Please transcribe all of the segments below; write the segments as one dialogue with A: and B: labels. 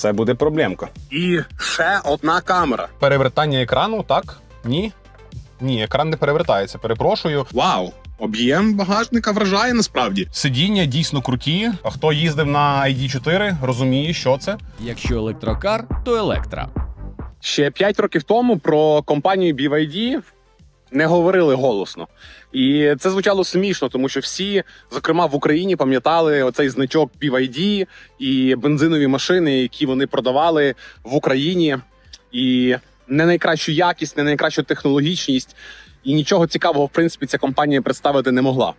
A: це буде проблемка. І ще одна камера. Перевертання екрану, так? Ні? Ні, екран не перевертається. Перепрошую. Вау! Об'єм багажника вражає насправді. Сидіння дійсно круті. А хто їздив на ID4, розуміє, що це.
B: Якщо електрокар, то електра.
A: Ще 5 років тому про компанію BYD не говорили голосно. І це звучало смішно, тому що всі, зокрема в Україні, пам'ятали оцей значок BYD і бензинові машини, які вони продавали в Україні. І не найкращу якість, не найкращу технологічність. І нічого цікавого, в принципі, ця компанія представити не могла.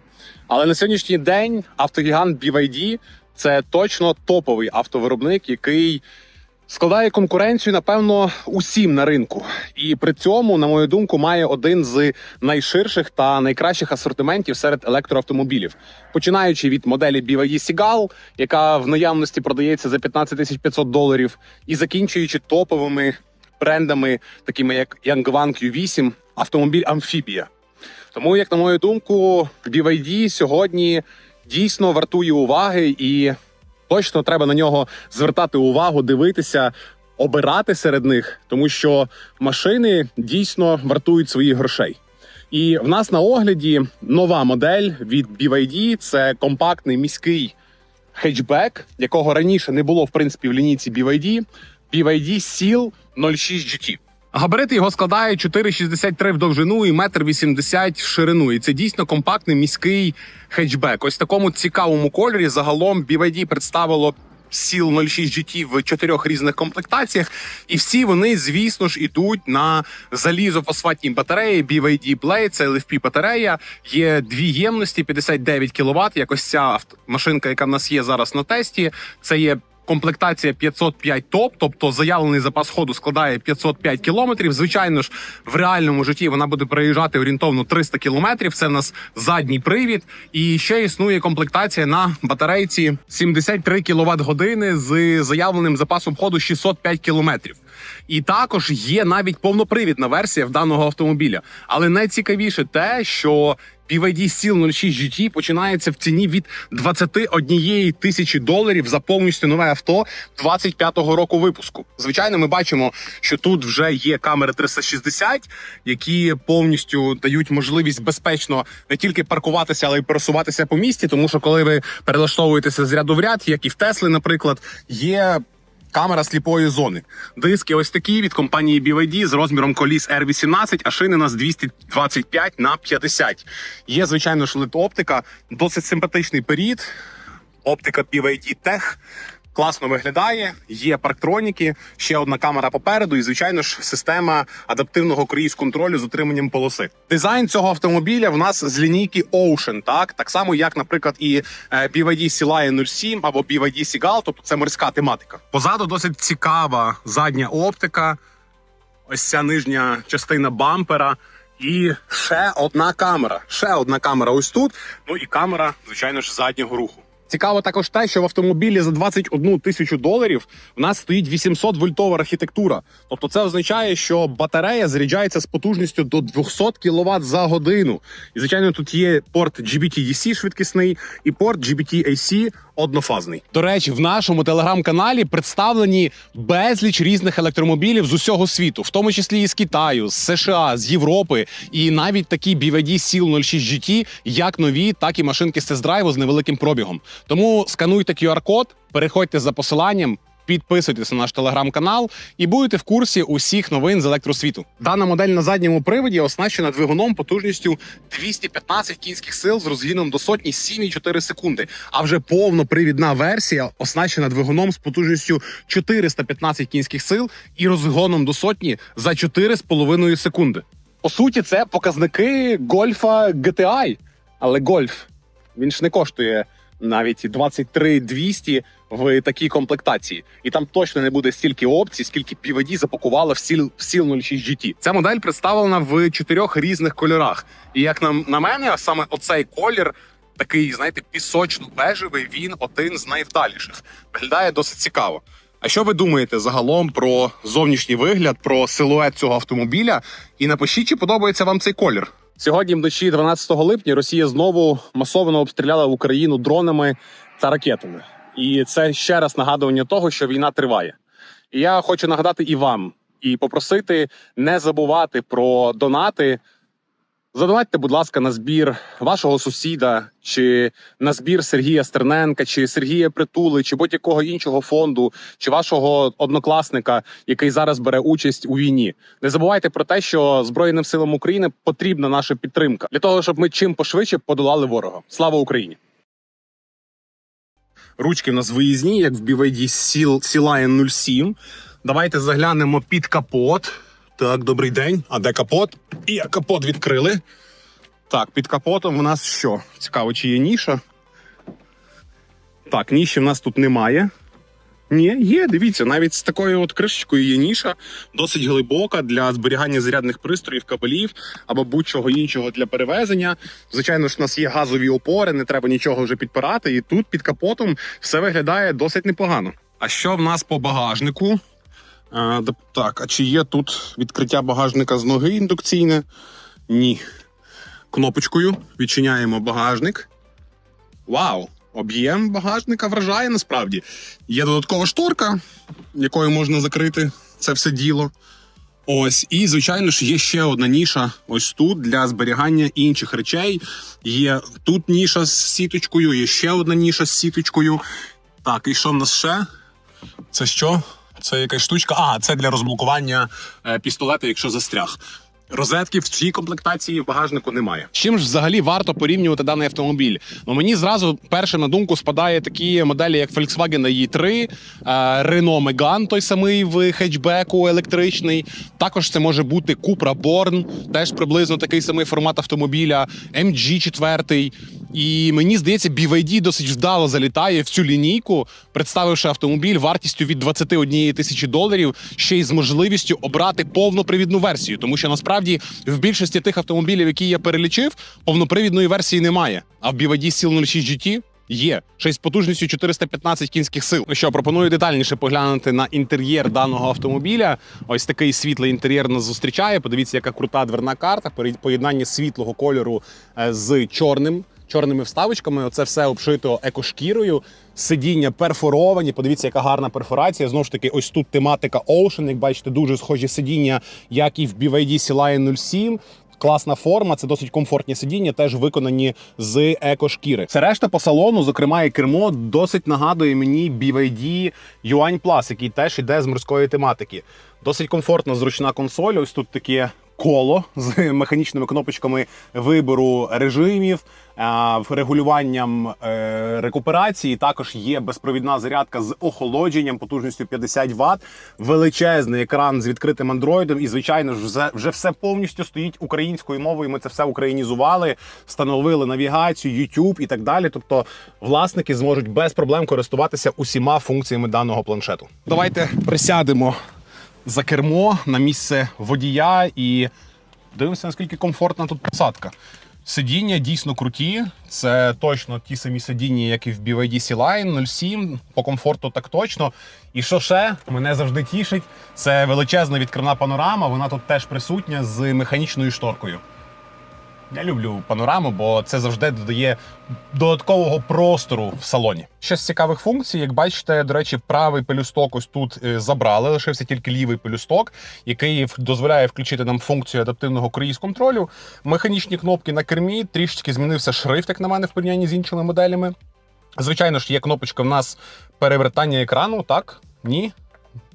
A: Але на сьогоднішній день автогігант BYD – це точно топовий автовиробник, який складає конкуренцію, напевно, усім на ринку. І при цьому, на мою думку, має один з найширших та найкращих асортиментів серед електроавтомобілів, починаючи від моделі BYD Seagull, яка в наявності продається за 15 тисяч 500 доларів, і закінчуючи топовими брендами, такими як Yangwang Q8, автомобіль Амфібія. Тому, як на мою думку, BYD сьогодні дійсно вартує уваги і точно треба на нього звертати увагу, дивитися, обирати серед них, тому що машини дійсно вартують своїх грошей. І в нас на огляді нова модель від BYD. Це компактний міський хетчбек, якого раніше не було в принципі в лінійці BYD. BYD Seal 06 GT. Габарити його складають 4,63 в довжину і 1,80 м в ширину. І це дійсно компактний міський хетчбек. Ось такому цікавому кольорі. Загалом BYD представило Seal 06 GT в чотирьох різних комплектаціях, і всі вони, звісно ж, ідуть на залізофосфатній батареї BYD Play, це LFP батарея. Є дві ємності 59 кВт. Якось ця машинка, яка в нас є зараз на тесті. Це є комплектація 505 топ, тобто заявлений запас ходу складає 505 кілометрів. Звичайно ж, в реальному житті вона буде приїжджати орієнтовно 300 кілометрів. Це у нас задній привід. І ще існує комплектація на батарейці 73 кВт години з заявленим запасом ходу 605 кілометрів. І також є навіть повнопривідна версія в даного автомобіля. Але найцікавіше те, що BYD Seal 06 GT починається в ціні від 21 тисячі доларів за повністю нове авто 25-го року випуску. Звичайно, ми бачимо, що тут вже є камери 360, які повністю дають можливість безпечно не тільки паркуватися, але й пересуватися по місті. Тому що коли ви перелаштовуєтеся з ряду в ряд, як і в Тесли, наприклад, є камера сліпої зони. Диски ось такі від компанії BYD з розміром коліс R18, а шини у нас 225 на 50. Є, звичайно ж, оптика, досить симпатичний період. Оптика BYD Tech. Класно виглядає, є парктроніки, ще одна камера попереду, і звичайно ж система адаптивного круїз контролю з утриманням полоси. Дизайн цього автомобіля в нас з лінійки Ocean, так так само, як, наприклад, і е, BYD Sea Lion 07 або BYD Seagull, тобто це морська тематика. Позаду досить цікава задня оптика. Ось ця нижня частина бампера. І ще одна камера. Ще одна камера ось тут. Ну і камера, звичайно ж, заднього руху. Цікаво також те, що в автомобілі за 21 тисячу доларів в нас стоїть 800 вольтова архітектура. Тобто це означає, що батарея заряджається з потужністю до 200 кВт за годину. І звичайно, тут є порт GBT-DC швидкісний і порт GBT-AC однофазний. До речі, в нашому телеграм-каналі представлені безліч різних електромобілів з усього світу, в тому числі і з Китаю, з США, з Європи, і навіть такі BYD Seal 06 GT, як нові, так і машинки з тест-драйву з невеликим пробігом. Тому скануйте QR-код, переходьте за посиланням. Підписуйтесь на наш телеграм-канал і будете в курсі усіх новин з електросвіту. Дана модель на задньому приводі оснащена двигуном потужністю 215 кінських сил з розгіном до сотні 7,4 секунди. А вже повнопривідна версія оснащена двигуном з потужністю 415 кінських сил і розгоном до сотні за 4,5 секунди. По суті, це показники гольфа GTI. Але гольф він ж не коштує навіть 23 200 в такій комплектації, і там точно не буде стільки опцій, скільки PVD запакувала в Seal, в Seal 06 GT. Ця модель представлена в чотирьох різних кольорах. І як на, на мене, саме оцей колір. Такий, знаєте, пісочно-бежевий, він один з найвдаліших. Виглядає досить цікаво. А що ви думаєте загалом про зовнішній вигляд, про силует цього автомобіля? І напишіть, чи подобається вам цей колір. Сьогодні, вночі 12 липня, Росія знову масово обстріляла Україну дронами та ракетами. І це ще раз нагадування того, що війна триває. І я хочу нагадати і вам, і попросити не забувати про донати. Задонатьте, будь ласка, на збір вашого сусіда, чи на збір Сергія Стерненка, чи Сергія Притули, чи будь-якого іншого фонду, чи вашого однокласника, який зараз бере участь у війні. Не забувайте про те, що Збройним силам України потрібна наша підтримка для того, щоб ми чим пошвидше подолали ворога. Слава Україні! Ручки в нас виїзні, як в Sea Lion 07. Давайте заглянемо під капот. Так, добрий день. А де капот? І капот відкрили. Так, під капотом у нас що? Цікаво, чи є ніша? Так, ніші в нас тут немає. Ні, є, дивіться, навіть з такою от кришечкою є ніша, досить глибока для зберігання зарядних пристроїв, кабелів або будь-чого іншого для перевезення. Звичайно ж, у нас є газові опори, не треба нічого вже підпирати. І тут під капотом все виглядає досить непогано. А що в нас по багажнику? А, так, а чи є тут відкриття багажника з ноги індукційне? Ні. Кнопочкою відчиняємо багажник. Вау! Об'єм багажника вражає насправді. Є додаткова шторка, якою можна закрити це все діло. Ось, і звичайно ж є ще одна ніша ось тут для зберігання інших речей. Є тут ніша з сіточкою, є ще одна ніша з сіточкою. Так, і що в нас ще? Це що? Це якась штучка. А, це для розблокування е, пістолета, якщо застряг. Розетки в цій комплектації в багажнику немає. Чим ж взагалі варто порівнювати даний автомобіль? Ну мені зразу перше на думку спадає такі моделі, як Volkswagen i3, е, Renault Megane, той самий в хетчбеку електричний. Також це може бути Cupra Born, теж приблизно такий самий формат автомобіля, MG 4. І мені здається, BYD досить вдало залітає в цю лінійку, представивши автомобіль вартістю від 21 тисячі доларів, ще й з можливістю обрати повнопривідну версію, тому що насправді в більшості тих автомобілів, які я перелічив, повнопривідної версії немає. А в BYD Seal 06 GT Є ще й з потужністю 415 кінських сил. Що пропоную детальніше поглянути на інтер'єр даного автомобіля. Ось такий світлий інтер'єр нас зустрічає. Подивіться, яка крута дверна карта. Поєднання світлого кольору е, з чорним. Чорними вставочками, оце все обшито екошкірою, сидіння перфоровані. Подивіться, яка гарна перфорація. Знову ж таки, ось тут тематика Ocean. Як бачите, дуже схожі сидіння, як і в BYD Lion 07. Класна форма, це досить комфортні сидіння, теж виконані з екошкіри. Це решта по салону, зокрема, і кермо досить нагадує мені BYD Yuan Plus, який теж іде з морської тематики. Досить комфортно, зручна консоль. Ось тут таке коло з механічними кнопочками вибору режимів, регулюванням е, рекуперації. Також є безпровідна зарядка з охолодженням потужністю 50 Вт, величезний екран з відкритим андроїдом. І, звичайно ж, вже, все повністю стоїть українською мовою. Ми це все українізували, встановили навігацію, YouTube і так далі. Тобто, власники зможуть без проблем користуватися усіма функціями даного планшету. Давайте присядемо за кермо на місце водія і дивимося, наскільки комфортна тут посадка. Сидіння дійсно круті. Це точно ті самі сидіння, як і в BYD C-Line 07. По комфорту так точно. І що ще мене завжди тішить, це величезна відкривна панорама. Вона тут теж присутня з механічною шторкою. Я люблю панораму, бо це завжди додає додаткового простору в салоні. Ще з цікавих функцій, як бачите, до речі, правий пелюсток ось тут е, забрали, лишився тільки лівий пелюсток, який дозволяє включити нам функцію адаптивного круїз контролю. Механічні кнопки на кермі, трішечки змінився шрифт, як на мене, в порівнянні з іншими моделями. Звичайно ж, є кнопочка в нас перевертання екрану, так? Ні.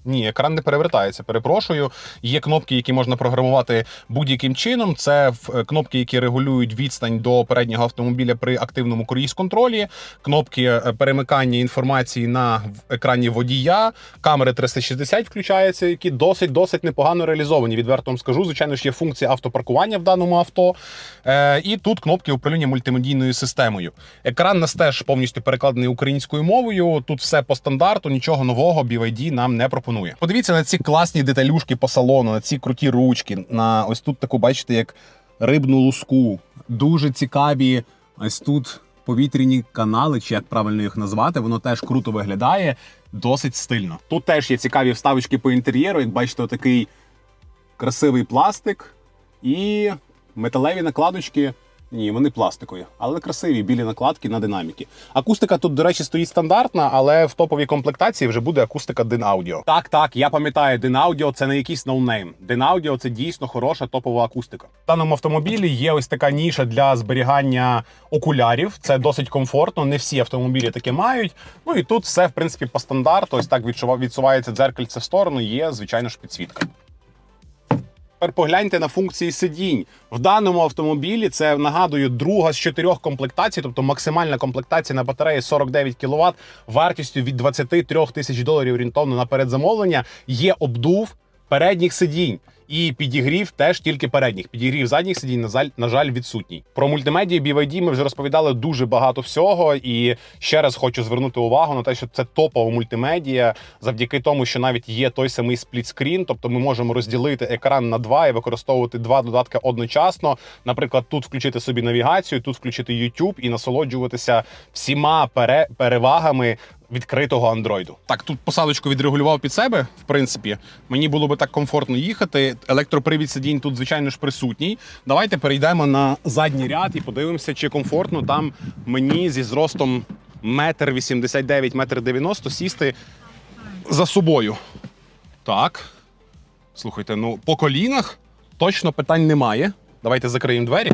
A: Ні, екран не перевертається. Перепрошую. Є кнопки, які можна програмувати будь-яким чином. Це е, кнопки, які регулюють відстань до переднього автомобіля при активному круїз-контролі, кнопки е, перемикання інформації на екрані водія, камери 360 включаються, які досить досить непогано реалізовані. Відверто вам скажу. Звичайно ж, є функція автопаркування в даному авто. Е, і тут кнопки управління мультимедійною системою. Екран нас теж повністю перекладений українською мовою. Тут все по стандарту, нічого нового BYD нам не пропонує. Подивіться на ці класні деталюшки по салону, на ці круті ручки. На ось тут таку, бачите, як рибну луску. Дуже цікаві. Ось тут повітряні канали, чи як правильно їх назвати, воно теж круто виглядає, досить стильно. Тут теж є цікаві вставочки по інтер'єру. Як бачите, такий красивий пластик і металеві накладочки Ні, вони пластикові, але красиві білі накладки на динаміки. Акустика тут, до речі, стоїть стандартна, але в топовій комплектації вже буде акустика Din Audio. Так, так, я пам'ятаю, Din Audio – це не якийсь ноунейм. Din Audio – це дійсно хороша топова акустика. В даному автомобілі є ось така ніша для зберігання окулярів. Це досить комфортно. Не всі автомобілі таке мають. Ну і тут все в принципі по стандарту. Ось так відсувається дзеркальце в сторону. Є звичайно ж підсвітка. Тепер погляньте на функції сидінь. В даному автомобілі це нагадую друга з чотирьох комплектацій, тобто максимальна комплектація на батареї 49 кВт вартістю від 23 тисяч доларів орієнтовно на передзамовлення. Є обдув передніх сидінь. І підігрів теж тільки передніх. Підігрів задніх сидінь, на жаль, на жаль, відсутній. Про мультимедію BYD ми вже розповідали дуже багато всього. І ще раз хочу звернути увагу на те, що це топова мультимедія, завдяки тому, що навіть є той самий сплітскрін, тобто ми можемо розділити екран на два і використовувати два додатки одночасно. Наприклад, тут включити собі навігацію, тут включити YouTube і насолоджуватися всіма пере- перевагами відкритого андроїду. Так, тут посадочку відрегулював під себе. В принципі, мені було би так комфортно їхати. Електропривід сидінь тут, звичайно ж, присутній. Давайте перейдемо на задній ряд і подивимося, чи комфортно там мені зі зростом метр вісімдесят дев'ять, метр дев'яносто сісти за собою. Так. Слухайте, ну по колінах точно питань немає. Давайте закриємо двері.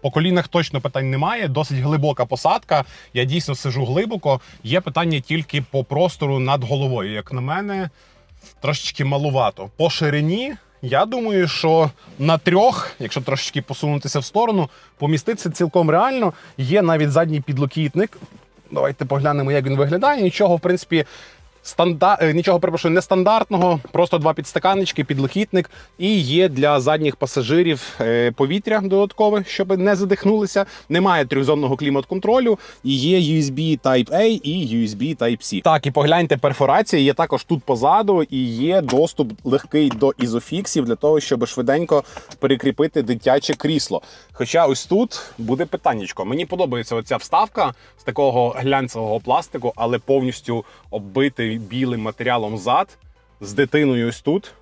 A: По колінах точно питань немає. Досить глибока посадка. Я дійсно сижу глибоко. Є питання тільки по простору над головою. Як на мене, трошечки малувато. По ширині. Я думаю, що на трьох, якщо трошечки посунутися в сторону, поміститися цілком реально. Є навіть задній підлокітник. Давайте поглянемо, як він виглядає. Нічого, в принципі, стандар... е, нічого перепрошую, нестандартного, просто два підстаканнички, підлокітник. І є для задніх пасажирів е, повітря додаткове, щоб не задихнулися. Немає трьохзонного клімат-контролю. І є USB Type-A і USB Type-C. Так, і погляньте, перфорація є також тут позаду, і є доступ легкий до ізофіксів для того, щоб швиденько перекріпити дитяче крісло. Хоча ось тут буде питаннячко. Мені подобається оця вставка з такого глянцевого пластику, але повністю оббитий білим матеріалом зад з дитиною ось тут.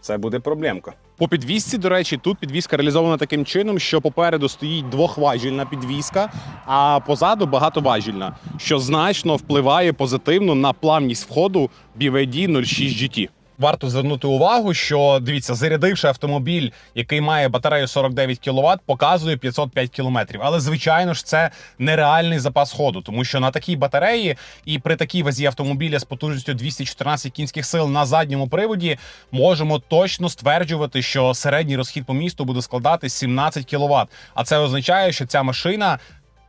A: Це буде проблемка. По підвісці, до речі, тут підвіска реалізована таким чином, що попереду стоїть двохважільна підвіска, а позаду багатоважільна, що значно впливає позитивно на плавність входу BVD 06 GT. Варто звернути увагу, що дивіться, зарядивши автомобіль, який має батарею 49 кВт, показує 505 км. Але звичайно ж, це нереальний запас ходу, тому що на такій батареї і при такій вазі автомобіля з потужністю 214 кінських сил на задньому приводі можемо точно стверджувати, що середній розхід по місту буде складати 17 кВт. А це означає, що ця машина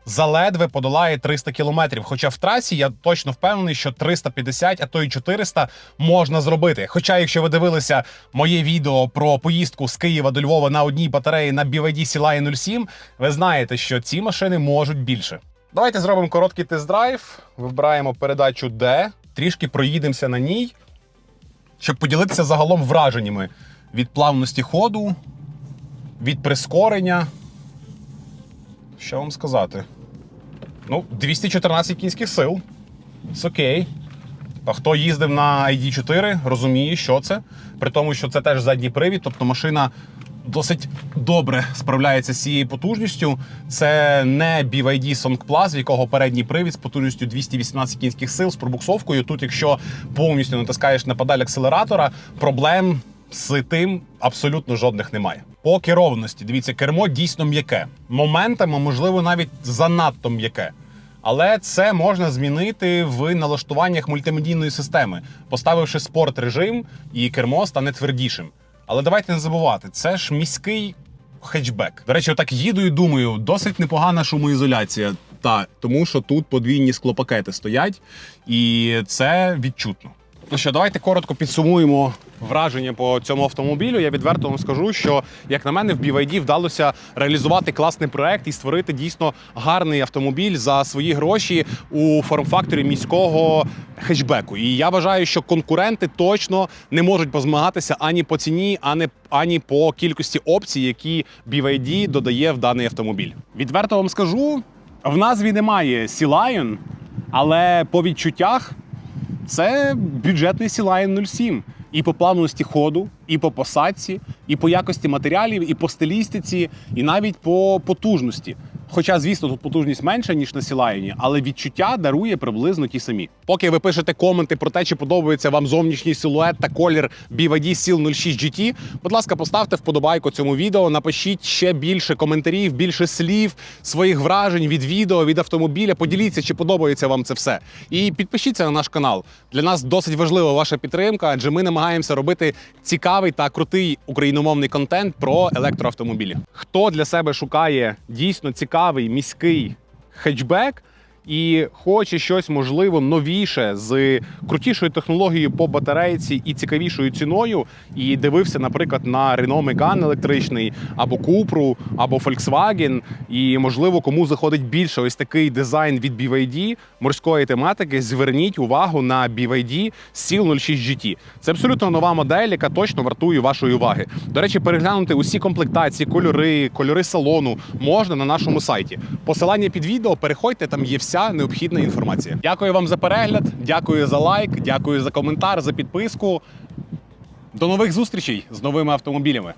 A: заледве подолає 300 кілометрів. Хоча в трасі я точно впевнений, що 350, а то й 400 можна зробити. Хоча, якщо ви дивилися моє відео про поїздку з Києва до Львова на одній батареї на BYD Sea 07, ви знаєте, що ці машини можуть більше. Давайте зробимо короткий тест-драйв. Вибираємо передачу D, трішки проїдемося на ній, щоб поділитися загалом враженнями від плавності ходу, від прискорення. Що вам сказати? Ну, 214 кінських сил. Це окей. А хто їздив на ID4, розуміє, що це. При тому, що це теж задній привід, тобто машина досить добре справляється з цією потужністю. Це не BYD Song Plus, в якого передній привід з потужністю 218 кінських сил з пробуксовкою. Тут, якщо повністю натискаєш на педаль акселератора, проблем з тим абсолютно жодних немає. По керованості, дивіться, кермо дійсно м'яке. Моментами, можливо, навіть занадто м'яке. Але це можна змінити в налаштуваннях мультимедійної системи, поставивши спорт режим, і кермо стане твердішим. Але давайте не забувати, це ж міський хетчбек. До речі, отак їду і думаю, досить непогана шумоізоляція. Та тому, що тут подвійні склопакети стоять, і це відчутно. Ну що, давайте коротко підсумуємо враження по цьому автомобілю. Я відверто вам скажу, що як на мене, в BYD вдалося реалізувати класний проект і створити дійсно гарний автомобіль за свої гроші у форм-факторі міського хетчбеку. І я вважаю, що конкуренти точно не можуть позмагатися ані по ціні, ані, ані по кількості опцій, які BYD додає в даний автомобіль. Відверто вам скажу, в назві немає Sea Lion, але по відчуттях це бюджетний Сілайн Lion 07. і по плавності ходу, і по посадці, і по якості матеріалів, і по стилістиці, і навіть по потужності. Хоча, звісно, тут потужність менша, ніж на Сілайні, але відчуття дарує приблизно ті самі. Поки ви пишете коменти про те, чи подобається вам зовнішній силует та колір BYD Seal 06 GT, будь ласка, поставте вподобайку цьому відео, напишіть ще більше коментарів, більше слів, своїх вражень від відео, від автомобіля. Поділіться, чи подобається вам це все. І підпишіться на наш канал. Для нас досить важлива ваша підтримка, адже ми намагаємося робити цікавий та крутий україномовний контент про електроавтомобілі. Хто для себе шукає дійсно цікавий міський хетчбек і хоче щось можливо новіше з крутішою технологією по батарейці і цікавішою ціною, і дивився, наприклад, на Renault Megane електричний або Cupra, або Volkswagen, і можливо кому заходить більше ось такий дизайн від BYD морської тематики. Зверніть увагу на BYD Seal 06 GT. Це абсолютно нова модель, яка точно вартує вашої уваги. До речі, переглянути усі комплектації, кольори, кольори салону можна на нашому сайті. Посилання під відео переходьте, там є вся необхідна інформація. Дякую вам за перегляд, дякую за лайк, дякую за коментар, за підписку. До нових зустрічей з новими автомобілями.